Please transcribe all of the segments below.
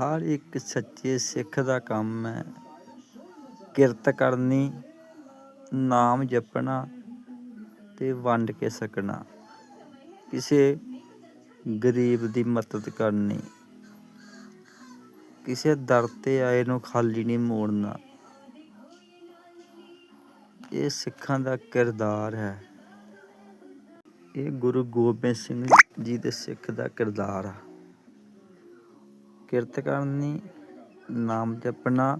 ਹਰ ਇੱਕ ਸੱਚੇ ਸਿੱਖ ਦਾ ਕੰਮ ਹੈ। ਕਿਰਤ ਕਰਨੀ, ਨਾਮ ਜਪਣਾ ਤੇ ਵੰਡ ਕੇ ਸਕਣਾ। ਕਿਸੇ ਗਰੀਬ ਦੀ ਮਦਦ ਕਰਨੀ, ਕਿਸੇ ਦਰ ਤੇ ਆਏ ਨੂੰ ਖਾਲੀ ਨਹੀਂ ਮੋੜਨਾ, ਇਹ ਸਿੱਖਾਂ ਦਾ ਕਿਰਦਾਰ ਹੈ। ਇਹ ਗੁਰੂ ਗੋਬਿੰਦ ਸਿੰਘ ਜੀ ਦੇ ਸਿੱਖ ਦਾ ਕਿਰਦਾਰ ਆ। ਕਿਰਤ ਕਰਨੀ, ਨਾਮ ਜਪਣਾ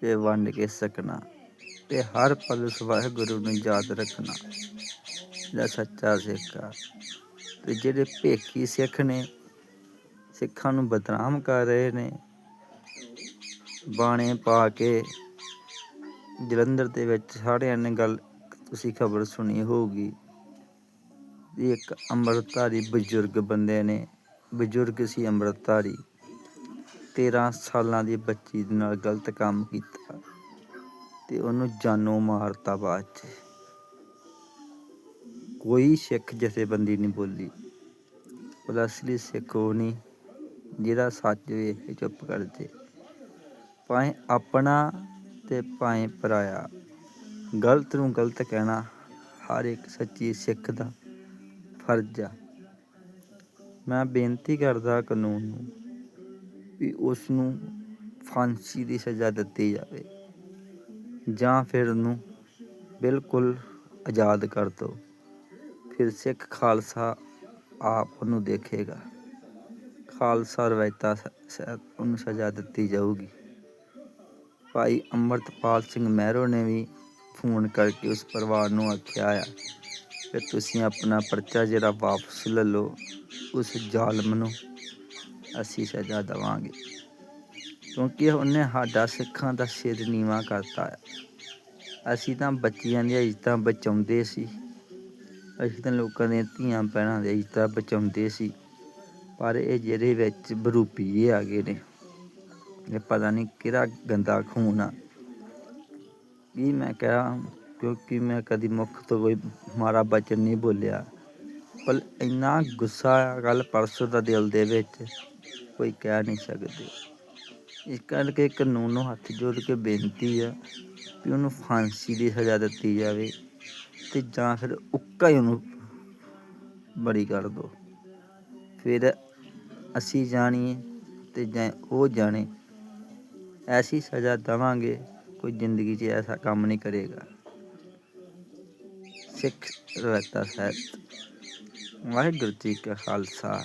ਤੇ ਵੰਡ ਕੇ ਸਕਣਾ ਤੇ ਹਰ ਪਲ ਉਸ ਵਾਹਿਗੁਰੂ ਨੂੰ ਯਾਦ ਰੱਖਣਾ। ਜਿਹੜਾ ਸੱਚਾ ਸਿੱਖ ਆ ਤੇ ਜਿਹੜੇ ਭੇਖੀ ਸਿੱਖ ਨੇ, ਸਿੱਖਾਂ ਨੂੰ ਬਦਨਾਮ ਕਰ ਰਹੇ ਨੇ, ਬਾਣੇ ਪਾ ਕੇ ਜਲੰਧਰ ਦੇ ਵਿੱਚ ਸਾਰਿਆਂ ਨੇ ਗੱਲ ਤੁਸੀਂ ਖਬਰ ਸੁਣੀ ਹੋਊਗੀ ਇੱਕ ਅੰਮ੍ਰਿਤਧਾਰੀ ਬਜ਼ੁਰਗ ਬੰਦੇ ਨੇ, ਬਜ਼ੁਰਗ ਸੀ ਅੰਮ੍ਰਿਤਧਾਰੀ। 13 ਸਾਲਾਂ ਦੀ ਬੱਚੀ ਦੇ ਨਾਲ ਗਲਤ ਕੰਮ ਕੀਤਾ ਤੇ ਉਹਨੂੰ ਜਾਨੋਂ ਮਾਰਤਾ ਬਾਅਦ ਚ। ਕੋਈ ਸਿੱਖ ਜਥੇਬੰਦੀ ਨਹੀਂ ਬੋਲੀ। ਉਹਦਾ ਅਸਲੀ ਸਿੱਖ ਉਹ ਨਹੀਂ ਜਿਹੜਾ ਸੱਚ ਵੇਖ ਕੇ ਚੁੱਪ ਕਰ ਜੇ ਭਾਵੇਂ ਆਪਣਾ ਤੇ ਭਾਵੇਂ ਪਰਾਇਆ। ਗਲਤ ਨੂੰ ਗਲਤ ਕਹਿਣਾ ਹਰ ਇੱਕ ਸੱਚੀ ਸਿੱਖ ਦਾ ਫਰਜ਼ ਆ। ਮੈਂ ਬੇਨਤੀ ਕਰਦਾ ਕਾਨੂੰਨ ਨੂੰ ਵੀ ਉਸ ਨੂੰ ਫਾਂਸੀ ਦੀ ਸਜ਼ਾ ਦਿੱਤੀ ਜਾਵੇ। ਜਾਂ ਫਿਰ ਉਹਨੂੰ ਬਿਲਕੁਲ ਆਜ਼ਾਦ ਕਰ ਦਿਓ ਫਿਰ ਸਿੱਖ ਖਾਲਸਾ ਆਪ ਉਹਨੂੰ ਦੇਖੇਗਾ। ਖਾਲਸਾ ਰਵਾਇਤਾ ਉਹਨੂੰ ਸਜ਼ਾ ਦਿੱਤੀ ਜਾਊਗੀ। ਭਾਈ ਅੰਮ੍ਰਿਤਪਾਲ ਸਿੰਘ ਮਹਿਰੋ ਨੇ ਵੀ ਫੋਨ ਕਰਕੇ ਉਸ ਪਰਿਵਾਰ ਨੂੰ ਆਖਿਆ ਆ ਕਿ ਤੁਸੀਂ ਆਪਣਾ ਪਰਚਾ ਜਿਹੜਾ ਵਾਪਸ ਲੈ ਲਓ, ਉਸ ਜ਼ਾਲਮ ਨੂੰ ਅਸੀਂ ਸਜ਼ਾ ਦੇਵਾਂਗੇ। ਕਿਉਂਕਿ ਉਹਨੇ ਸਾਡਾ ਸਿੱਖਾਂ ਦਾ ਸਿਰ ਨੀਵਾ ਕਰਤਾ ਅਸੀਂ ਤਾਂ ਬੱਚਿਆਂ ਦੀਆਂ ਇੱਜ਼ਤਾਂ ਬਚਾਉਂਦੇ ਸੀ। ਅਸੀਂ ਤਾਂ ਲੋਕਾਂ ਦੀਆਂ ਧੀਆਂ ਭੈਣਾਂ ਦੀਆਂ ਇੱਜ਼ਤਾਂ ਬਚਾਉਂਦੇ ਸੀ। ਪਰ ਇਹ ਜਿਹੜੇ ਵਿੱਚ ਬਰੂਪੀਏ ਆ ਗਏ ਨੇ, ਇਹ ਪਤਾ ਨਹੀਂ ਕਿਹੜਾ ਗੰਦਾ ਖੂਨ ਆ। ਕੀ ਮੈਂ ਕਿਹਾ, ਕਿਉਂਕਿ ਮੈਂ ਕਦੀ ਮੁੱਖ ਤੋਂ ਕੋਈ ਮਾੜਾ ਬਚਨ ਨਹੀਂ ਬੋਲਿਆ। ਪਰ ਇੰਨਾ ਗੁੱਸਾ ਆ ਕੱਲ ਪਰਸੋਂ ਦਾ ਦਿਲ ਦੇ ਵਿੱਚ। ਕੋਈ ਕਹਿ ਨਹੀਂ ਸਕਦੇ। ਇਸ ਕਰਕੇ ਕਾਨੂੰਨ ਨੂੰ ਹੱਥ ਜੋੜ ਕੇ ਬੇਨਤੀ ਆ ਵੀ ਉਹਨੂੰ ਫਾਂਸੀ ਦੀ ਸਜ਼ਾ ਦਿੱਤੀ ਜਾਵੇ ਤੇ ਜਾਂ ਫਿਰ ਉੱਕਾ ਹੀ ਉਹਨੂੰ ਬਰੀ ਕਰ ਦੋ। ਫਿਰ ਅਸੀਂ ਜਾਣੀਏ ਤੇ ਜਾਂ ਉਹ ਜਾਣੇ, ਐਸੀ ਸਜ਼ਾ ਦੇਵਾਂਗੇ, ਕੋਈ ਜ਼ਿੰਦਗੀ 'ਚ ਐਸਾ ਕੰਮ ਨਹੀਂ ਕਰੇਗਾ। ਸਿੱਖ ਰਵਾਇਤਾਂ ਸਾਹਿਬ, ਵਾਹਿਗੁਰੂ ਜੀ ਕਾ ਖਾਲਸਾ।